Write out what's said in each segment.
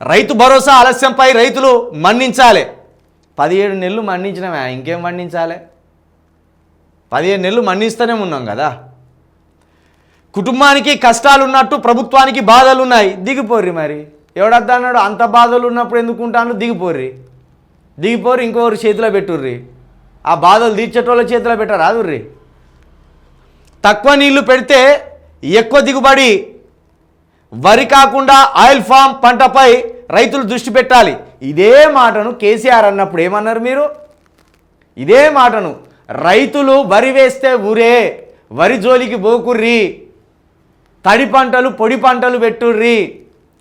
రైతు భరోసా ఆలస్యంపై రైతులు మన్నించాలి. పదిహేడు నెలలు మన్నించినమే ఇంకేం మన్నించాలి? పదిహేడు నెలలు మన్నిస్తూనే ఉన్నాం కదా. కుటుంబానికి కష్టాలు ఉన్నట్టు ప్రభుత్వానికి బాధలు ఉన్నాయి దిగిపోర్రి మరి. ఎవడద్దన్నాడు అంత బాధలు ఉన్నప్పుడు ఎందుకు ఉంటాను దిగిపోర్రి దిగిపోరు ఇంకొకరి చేతిలో పెట్టుర్రి. ఆ బాధలు తీర్చేటోళ్ళ చేతిలో పెట్టరాదుర్రి. తక్కువ నీళ్ళు పెడితే ఎక్కువ దిగుబడి వరి కాకుండా ఆయిల్ ఫామ్ పంటపై రైతులు దృష్టి పెట్టాలి. ఇదే మాటను కేసీఆర్ అన్నప్పుడు ఏమన్నారు మీరు? ఇదే మాటను రైతులు వరి వేస్తే ఊరే వరి జోలికి పోకుర్రి తడి పంటలు పొడి పంటలు పెట్టుర్రి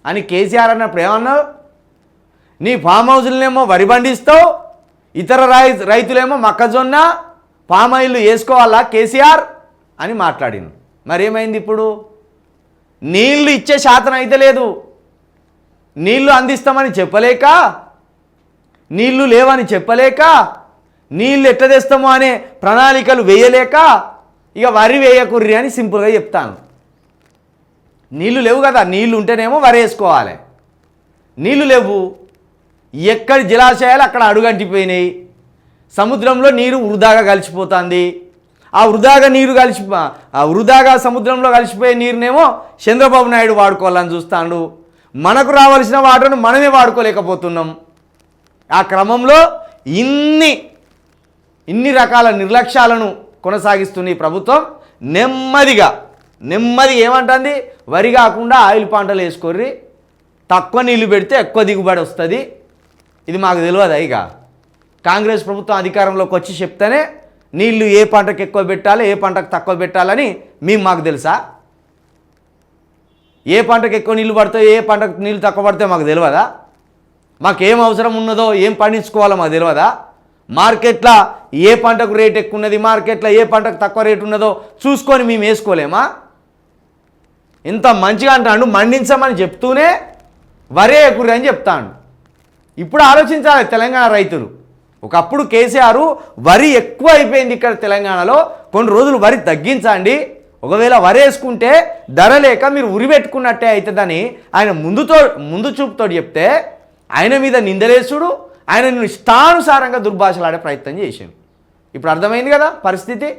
అని కేసీఆర్ అన్నప్పుడు ఏమన్నావు? నీ ఫామ్ హౌజులనేమో వరి పండిస్తావు ఇతర రై రైతులేమో మొక్కజొన్న పామాయిల్ వేసుకోవాలా కేసీఆర్? అని మాట్లాడింది మరేమైంది ఇప్పుడు? నీళ్ళు ఇచ్చే శాతం అయితే లేదు. నీళ్ళు అందిస్తామని చెప్పలేక నీళ్ళు లేవని చెప్పలేక నీళ్ళు ఎట్ట తెస్తామో అనే ప్రణాళికలు వేయలేక ఇక వరి వేయకుర్రి అని సింపుల్గా చెప్తాను. నీళ్ళు లేవు కదా నీళ్ళు ఉంటేనేమో వరి వేసుకోవాలి. నీళ్ళు లేవు ఎక్కడి జలాశయాలు అక్కడ అడుగంటిపోయినాయి. సముద్రంలో నీరు వృధాగా కలిసిపోతుంది. ఆ వృధాగా నీరు కలిసి ఆ వృధాగా సముద్రంలో కలిసిపోయే నీరునేమో చంద్రబాబు నాయుడు వాడుకోవాలని చూస్తాడు. మనకు రావాల్సిన వాటను మనమే వాడుకోలేకపోతున్నాం. ఆ క్రమంలో ఇన్ని ఇన్ని రకాల నిర్లక్ష్యాలను కొనసాగిస్తున్న ఈ ప్రభుత్వం. నెమ్మదిగా నెమ్మది ఏమంటుంది? వరి కాకుండా ఆయిల్ పంటలు వేసుకోర్రి. తక్కువ నీళ్ళు పెడితే ఎక్కువ దిగుబడి వస్తుంది. ఇది మాకు తెలియదు ఇక? కాంగ్రెస్ ప్రభుత్వం అధికారంలోకి వచ్చి చెప్తేనే నీళ్ళు ఏ పంటకు ఎక్కువ పెట్టాలి ఏ పంటకు తక్కువ పెట్టాలని మేము మాకు తెలుసా? ఏ పంటకు ఎక్కువ నీళ్ళు పడతాయో ఏ పంటకు నీళ్ళు తక్కువ పడితే మాకు తెలియదా? మాకు అవసరం ఉన్నదో ఏం పండించుకోవాలో మాకు తెలియదా? మార్కెట్లో ఏ పంటకు రేట్ ఎక్కువ ఉన్నది మార్కెట్లో ఏ పంటకు తక్కువ రేటు ఉన్నదో చూసుకొని మేము వేసుకోలేమా? ఇంత మంచిగా అంటాడు మండించమని చెప్తూనే వరే ఎక్కురి అని చెప్తాడు. ఇప్పుడు ఆలోచించాలి తెలంగాణ రైతులు. ఒకప్పుడు కేసీఆర్ వరి ఎక్కువ అయిపోయింది ఇక్కడ తెలంగాణలో. కొన్ని రోజులు వరి తగ్గించండి. ఒకవేళ వరి వేసుకుంటే ధర లేక మీరు ఉరి పెట్టుకున్నట్టే అవుతుందని ఆయన ముందుతో ముందు చూపుతో చెప్తే ఆయన మీద నిందలేసుడు ఆయన ఇష్టానుసారంగా దుర్భాషలాడే ప్రయత్నం చేశాడు ఇప్పుడు అర్థమైంది కదా పరిస్థితి?